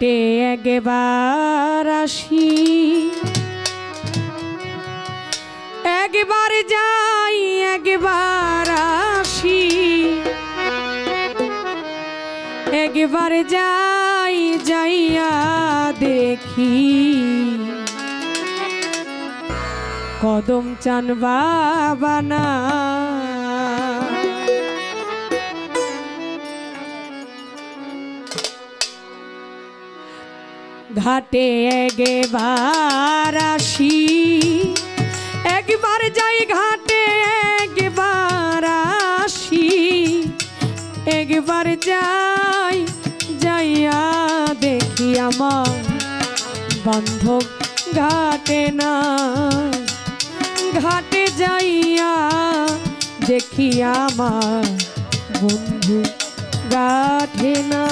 ঘাটে একবার আসি। একবার যাই একবার আসি। একবার যাই যাইয়া দেখি। কদম চান বাবানা ঘাটে একবার আসি একবার যাই ঘাটে একবার আসি একবার যাই, যাইয়া দেখি আমার বান্ধব ঘাটে না ঘাটে যাইয়া দেখি আমার বন্ধু গাঠে না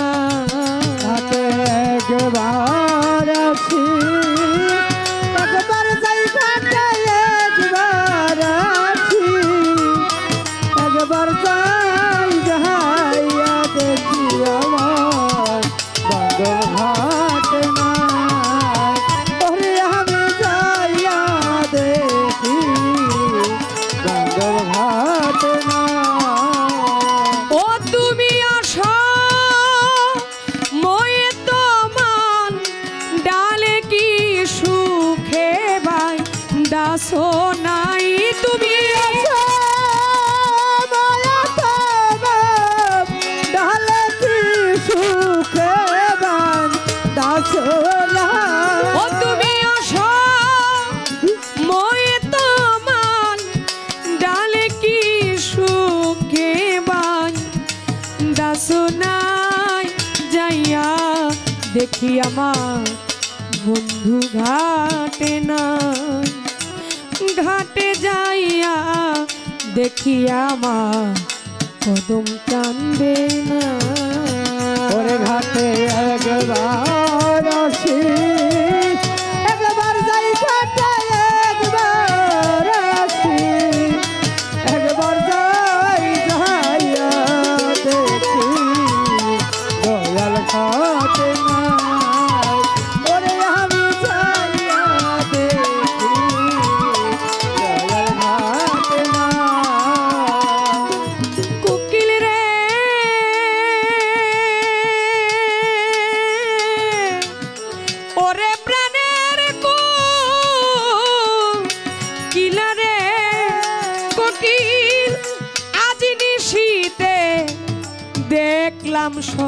একবার আসি একবার যাই ঘাটে একবার আসি একবার দেখি আমার বন্ধু ঘাটে না ঘাটে যাইয়া দেখি আমার কদম কান্দে না ঘাটে একবার আসি।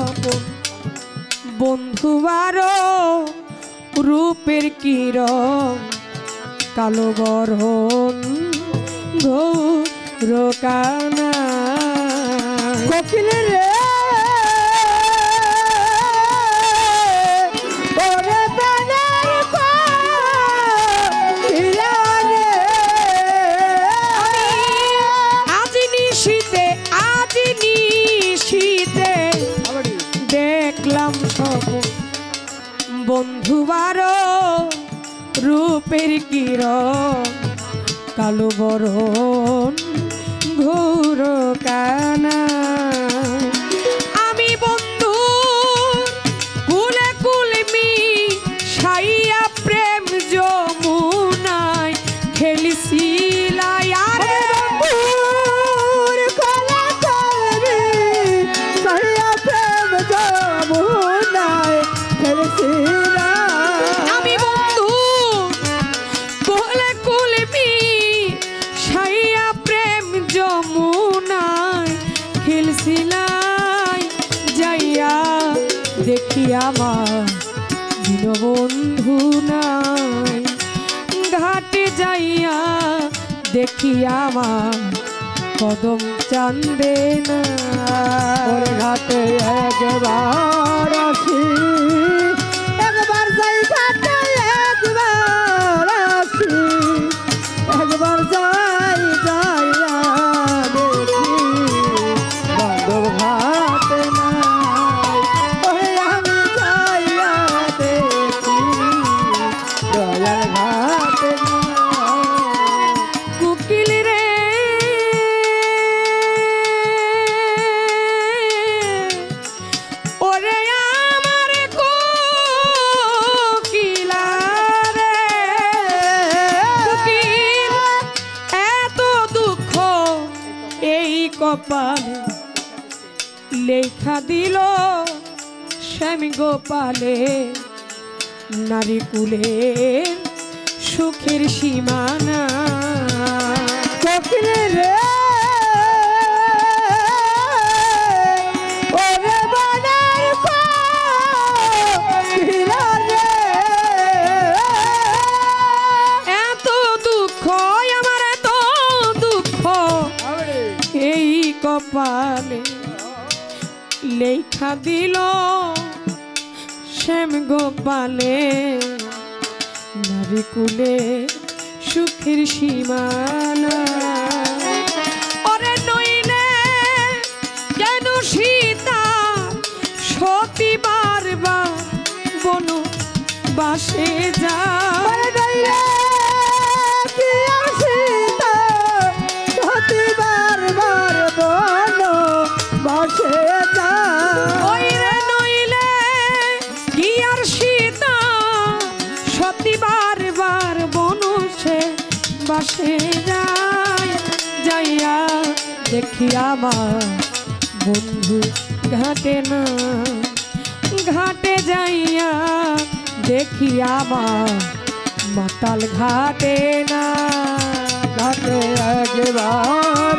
স্বপন বন্ধু আরও রূপের কিরণ কালো বরহন ঘোর কানা। কোকিল বন্ধুবার রূপের কিরণ কালো বরণ ঘোর কানা। বন্ধু নাই ঘাটে যাইয়া দেখি আমার কদম চান্দে না ঘাটে একবার শ্যাম গোপালে নারী কুলে সুখের সীমানা। কোকিল রে ওরে বনের কোকিল রে। এত দুঃখ আমার এত দুঃখ। এই কপালে লেখা দিল শ্যাম গোপালে নারী কুলে সুখের সীমানা। বাসে যায়, যাইয়া দেখি আমার বন্ধু ঘাটে না। ঘাটে যাইয়া দেখি আমার মাতাল ঘাটে না। ঘাটে একবার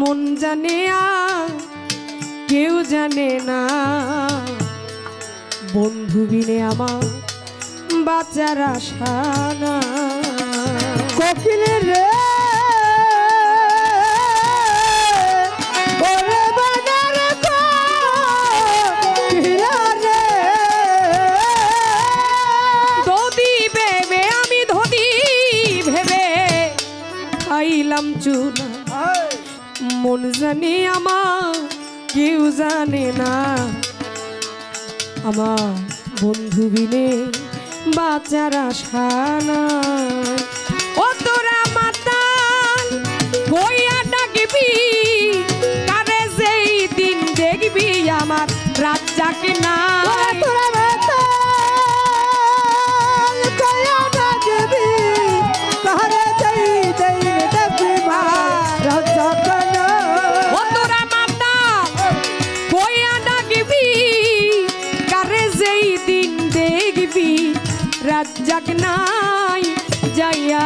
মন জানে আর কেউ জানে না। বন্ধু বিনে আমার বাচ্চার আশা না কোকিল রে চুনা। মন জানি আমার, কেউ জানে না। আমার বন্ধু বিনে বাচ্চার আশা না ও তোরা মাতাল হইয়া ডাকবি, কারে যেই দিন দেখবি আমার রাজ্জাক না। যেই দিন দেখবি রাজ্জাক নাই যাইয়া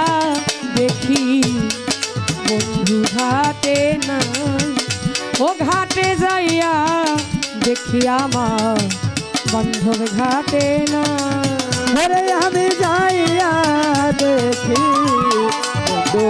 দেখি। বন্ধু ঘাটে নাই, ও ঘাটে যাইয়া দেখি আমার বন্ধব ঘাটে না আমি যাইয়া দেখি, বন্ধু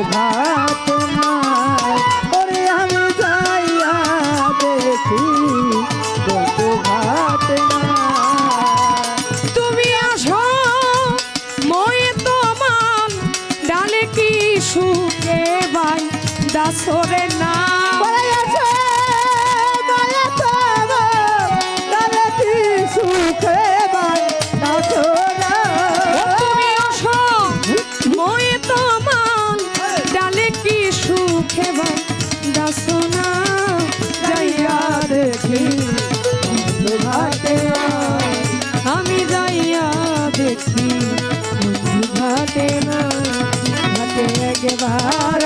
ঘাটে আমি যাইয়া দেখি ঘাটে না ঘাটে একবার